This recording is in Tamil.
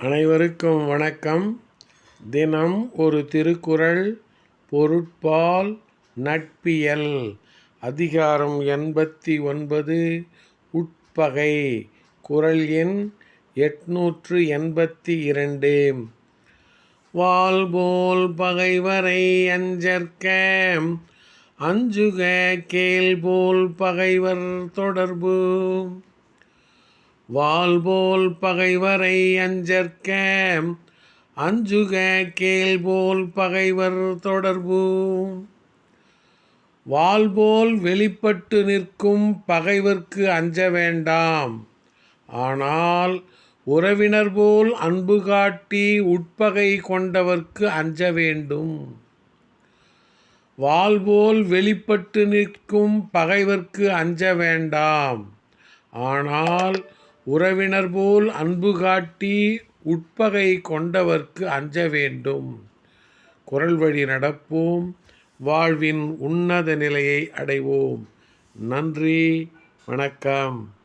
அனைவருக்கும் வணக்கம். தினம் ஒரு திருக்குறள் பொருட்பால் நட்பியல் அதிகாரம் எண்பத்தி ஒன்பது உட்பகை குறள் எண் எட்நூற்று எண்பத்தி இரண்டு. வால்போல் பகைவரை அஞ்சற்க அஞ்சுக கேள்போல் பகைவர் தொடர்பு. வால்போல் பகைவரை அஞ்சற்க அஞ்சுக கேள்போல் பகைவர் தொடர்பு. வால்போல் வெளிப்பட்டு நிற்கும் பகைவர்க்கு அஞ்ச வேண்டாம். ஆனால் உறவினர் போல் அன்பு காட்டி உட்பகை கொண்டவர்க்கு அஞ்ச வேண்டும். வால்போல் வெளிப்பட்டு நிற்கும் பகைவர்க்கு அஞ்ச வேண்டாம். ஆனால் உறவினர் போல் அன்பு காட்டி உட்பகை கொண்டவர்க்கு அஞ்ச வேண்டும். குரல் வழி நடப்போம். வாழ்வின் உன்னத நிலையை அடைவோம். நன்றி. வணக்கம்.